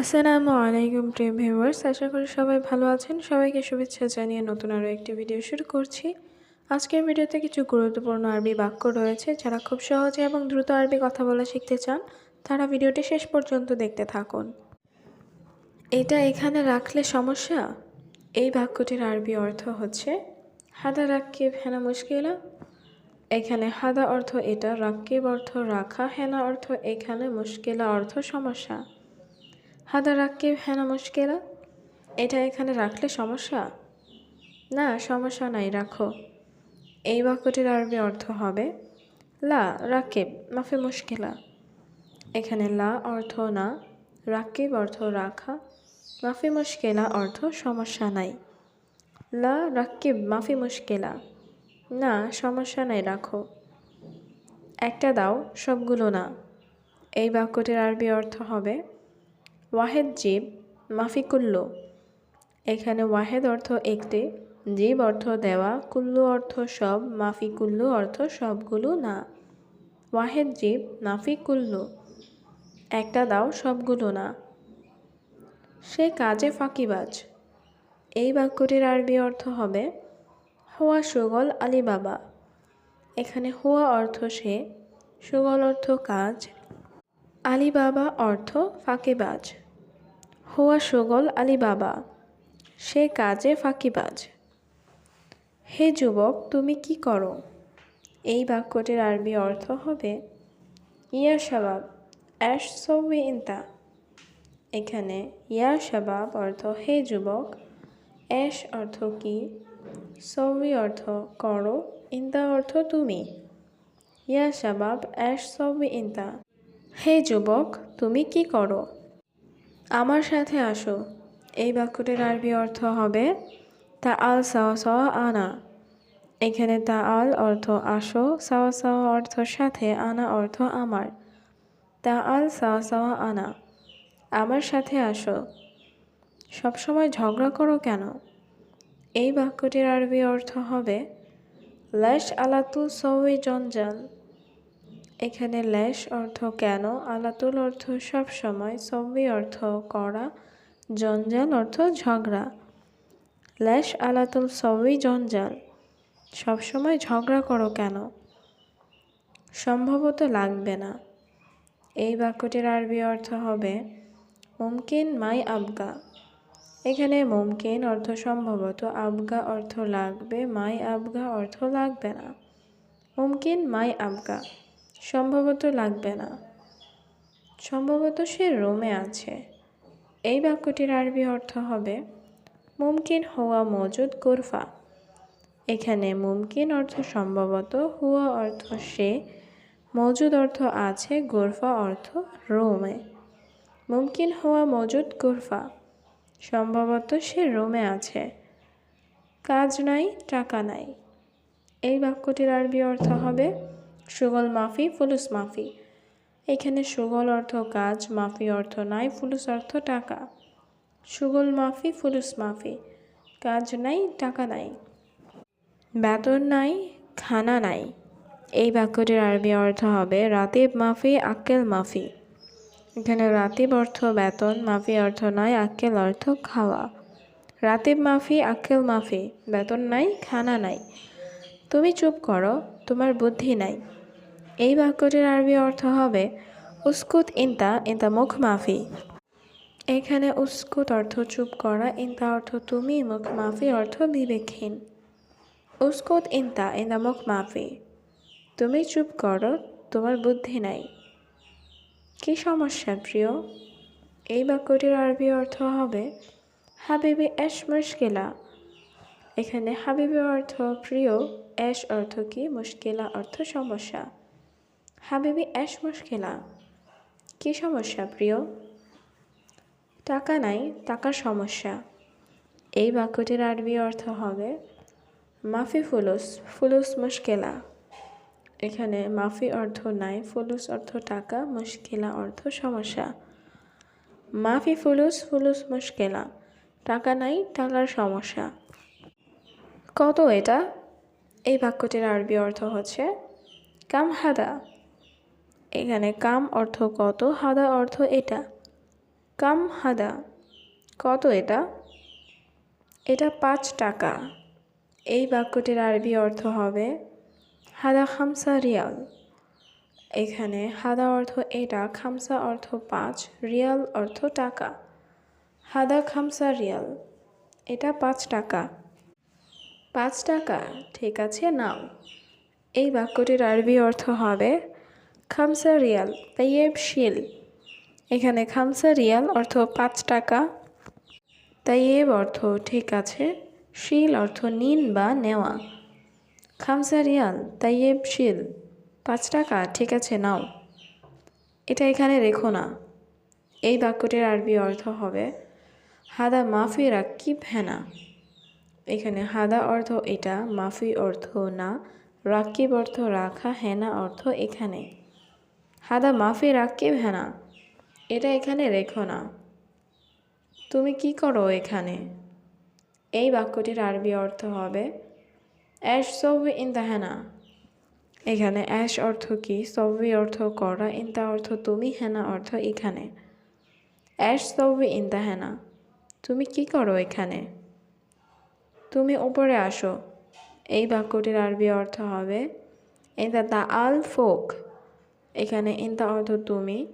আসসালামু আলাইকুম, প্রিয় ভিউয়ার্স। আশা করি সবাই ভালো আছেন। সবাইকে শুভেচ্ছা জানিয়ে নতুন আরও একটি ভিডিও শুরু করছি। আজকের ভিডিওতে কিছু গুরুত্বপূর্ণ আরবি বাক্য রয়েছে যারা খুব সহজে এবং দ্রুত আরবি কথা বলা শিখতে চান। তারা ভিডিওটি শেষ পর্যন্ত দেখতে থাকুন। এটা এখানে রাখলে সমস্যা? এই বাক্যটির আরবি অর্থ হচ্ছে, হাদা রাক্কিব হেনা মুশকিলা। এখানে হাদা অর্থ এটা, রাক্কিব অর্থ রাখা, হেনা অর্থ এখানে মুশকিলা অর্থ সমস্যা। হাদা রাক্কিব হেনা মুশকিলা। এটা এখানে রাখলে সমস্যা? না, সমস্যা নাই, রাখো। এই বাক্যটির আরবি অর্থ হবে, লা, রাকিব, মাফি মুশকিলা। এখানে লা অর্থ না, রাকিব অর্থ রাখা, মাফি মুশকিলা অর্থ সমস্যা নাই। লা, রাকিব, মাফি মুশকিলা। না, সমস্যা নাই, রাখো। একটা দাও, সবগুলো না। এই বাক্যটির আরবি অর্থ হবে ওয়াহেদ জীব মাফি কুল্লু এখানে ওয়াহেদ অর্থ একটি, জীব অর্থ দেওয়া, কুল্লু অর্থ সব মাফি কুল্লু অর্থ সবগুলো না। ওয়াহেদ জীব মাফি কুল্লু একটা দাও সবগুলো না। সে কাজে ফাঁকিবাজ। এই বাক্যটির আরবি অর্থ হবে, হুয়া সুগল আলী বাবা। এখানে হুয়া অর্থ সে, সুগল অর্থ কাজ, আলী বাবা অর্থ ফাঁকিবাজ। হুয়া সুগল আলী বাবা, সে কাজে ফাঁকিবাজ। হে যুবক, তুমি কি করো? এই বাক্যটির আরবি অর্থ হবে, ইয়া শাবাব অ্যাশ সৌবি ইন্তা। এখানে ইয়া শাবাব অর্থ, হে যুবক অ্যাশ অর্থ কি? সৌবি অর্থ, করো, ইন্তা অর্থ তুমি। ইয়া শাবাব অ্যাশ সৌবি ইন্তা। হে যুবক, তুমি কি করো? আমার সাথে আসো। এই বাক্যটির আরবি অর্থ হবে, তা আল সাওয়া সাওয়া আনা। এখানে তা আল অর্থ, আসো। সাওয়া সাওয়া অর্থ, সাথে আনা অর্থ, আমার। তা আল সাওয়া সাওয়া আনা। আমার সাথে আসো। সবসময় ঝগড়া করো কেন? এই বাক্যটির আরবি অর্থ হবে ল্যাশ আলাতু সৌই জঞ্জাল। এখানে ল্যাশ অর্থ কেন, আলাতুল অর্থ সব সময় সবই অর্থ করা জঞ্জাল অর্থ ঝগড়া। ল্যাশ আলাতুল সবই জঞ্জাল সবসময় ঝগড়া করো কেন? সম্ভবত লাগবে না। এই বাক্যটির আরবি অর্থ হবে, মুমকিন মাই আবগা। এখানে মুমকিন অর্থ সম্ভবত, আবগা অর্থ লাগবে, মাই আবগা অর্থ লাগবে না। মুমকিন মাই আবগা। সম্ভবত লাগবে না। সম্ভবত সে রোমে আছে। এই বাক্যটির আরবি অর্থ হবে, মুমকিন হওয়া মজুদ গোরফা। এখানে মুমকিন অর্থ সম্ভবত, হুয়া অর্থ সে, মজুদ অর্থ আছে, গোরফা অর্থ রোমে। মুমকিন হওয়া মজুদ গোরফা। সম্ভবত সে রোমে আছে। কাজ নাই, টাকা নাই। এই বাক্যটির আরবি অর্থ হবে সুগল মাফি, ফুলুস মাফি। এখানে সুগল অর্থ কাজ, মাফি অর্থ নাই, ফুলুস অর্থ টাকা। সুগল মাফি, ফুলুস মাফি। কাজ নাই, টাকা নাই। বেতন নাই, খানা নাই। এই বাক্যটির আরবি অর্থ হবে রাতিব মাফি, আক্কেল মাফি। এখানে রাতিব অর্থ বেতন, মাফি অর্থ নাই, আক্কেল অর্থ খাওয়া। রাতিব মাফি, আক্কেল মাফি। বেতন নাই, খানা নাই। তুমি চুপ করো, তোমার বুদ্ধি নাই। এই বাক্যটির আরবি অর্থ হবে, উস্কুত ইন্তা ইন্তা মুখ মাফি। এখানে উস্কুত অর্থ চুপ করা, ইন্তা অর্থ তুমি, মুখ মাফি অর্থ বিবেকহীন। উস্কুত ইন্তা ইন্তা মুখ মাফি। তুমি চুপ করো, তোমার বুদ্ধি নাই। কি সমস্যা প্রিয়? এই বাক্যটির আরবি অর্থ হবে, হাবিবি এশ মুশকিলা। এখানে হাবিবি অর্থ প্রিয়, এশ অর্থ কি, মুশকিলা অর্থ সমস্যা। হাবিবি এশ মুশকিলা। কী সমস্যা প্রিয়? টাকা নাই, টাকার সমস্যা। এই বাক্যটির আরবি অর্থ হবে, মাফি ফুলুস ফুলুস মুশকিলা। এখানে মাফি অর্থ নাই, ফুলুস অর্থ টাকা, মুশকিলা অর্থ সমস্যা। মাফি ফুলুস ফুলুস মুশকিলা। টাকা নাই, টাকার সমস্যা। কত এটা? এই বাক্যটির আরবি অর্থ হচ্ছে, কাম হাদা। এখানে কাম অর্থ কত, হাদা অর্থ এটা। কাম, হাদা, কত এটা? এটা পাঁচ টাকা। এই বাক্যটির আরবি অর্থ হবে হাদা খামসা রিয়াল। এখানে হাদা অর্থ এটা, খামসা অর্থ পাঁচ, রিয়াল অর্থ টাকা। হাদা খামসা রিয়াল, এটা পাঁচ টাকা। পাঁচ টাকা, ঠিক আছে, নাও। এই বাক্যটির আরবি অর্থ হবে খামসা রিয়াল, তাইয়েব শিল। এখানে খামসা রিয়াল অর্থ পাঁচ টাকা, তাইয়েব অর্থ ঠিক আছে, শিল অর্থ নিন বা নেওয়া। খামসা রিয়াল, তাইয়েব শিল, পাঁচ টাকা, ঠিক আছে, নাও। এটা এখানে রেখো না। এই বাক্যটির আরবি অর্থ হবে, হাদা মাফি রাকিব হেনা এখানে হাদা অর্থ এটা, মাফি অর্থ না, রাকিব অর্থ রাখা, হেনা অর্থ এখানে। হাদা মাফি রাকিব হেনা এটা এখানে রেখো না। তুমি কি করো এখানে? এই বাক্যটির আরবি অর্থ হবে, অ্যাশ সবি হেনা। এখানে অ্যাশ অর্থ কি? সবি অর্থ করা ইন ইন্তা অর্থ তুমি, হেনা অর্থ এখানে। অ্যাশ সবি হেনা। তুমি কি করো এখানে? তুমি উপরে আসো। এই বাক্যটির আরবি অর্থ হবে ইন্তা দা আল ফোক। এখানে ইন্তা অর্থ তুমি,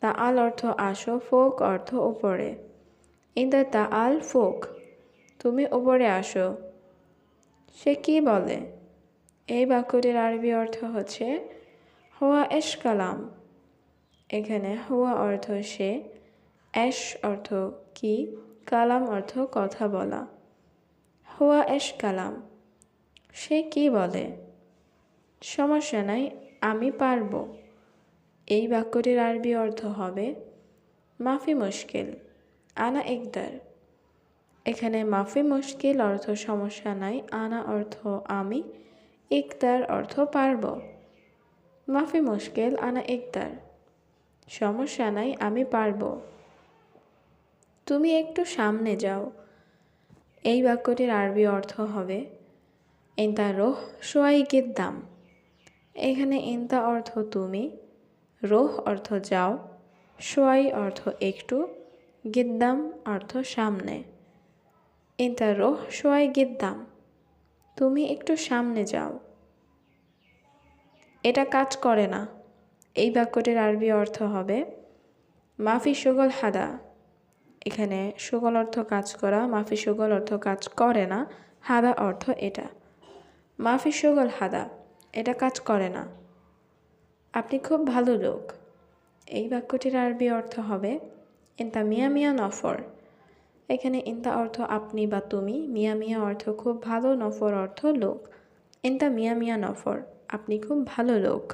দা আল অর্থ আসো, ফোক অর্থ উপরে। ইন্তা দা আল ফোক, তুমি উপরে আসো। সে কি বলে? এই বাক্যটির আরবি অর্থ হচ্ছে, হুয়া এশ কালাম। এখানে হুয়া অর্থ সে, এশ অর্থ কি, কালাম অর্থ কথা বলা। হুয়া এশ কালাম। সে কি বলে? সমস্যা নাই, আমি পারব। এই বাক্যটির আরবি অর্থ হবে, মাফি মুশকিল, আনা একদার এখানে মাফি মুশকিল অর্থ সমস্যা নাই, আনা অর্থ আমি, ইকদার অর্থ পারব। মাফি মুশকিল, আনা ইকদার। সমস্যা নাই, আমি পারব। তুমি একটু সামনে যাও। এই বাক্যটির আরবি অর্থ হবে, ইন্তা রোহ সোয়াই দাম। এখানে ইন্তা অর্থ তুমি রোহ অর্থ যাও সোয়াই অর্থ একটু, গিদ্দাম অর্থ সামনে। এটা রোহ সোয়াই গিদ্দাম, তুমি একটু সামনে যাও। এটা কাজ করে না। এই বাক্যটির আরবি অর্থ হবে, মাফি সুগল হাদা। এখানে সুগল অর্থ কাজ করা, মাফি সুগল অর্থ কাজ করে না, হাদা অর্থ এটা। মাফি সুগল হাদা, এটা কাজ করে না। আপনি খুব ভালো লোক। এই বাক্যটির আরবি অর্থ হবে ইন্তা মিয়া মিয়া নফর। এখানে ইন্তা অর্থ আপনি বা তুমি মিয়া মিয়া অর্থ খুব ভালো নফর অর্থ লোক। ইন্তা মিয়া মিয়া নফর আপনি খুব ভালো লোক।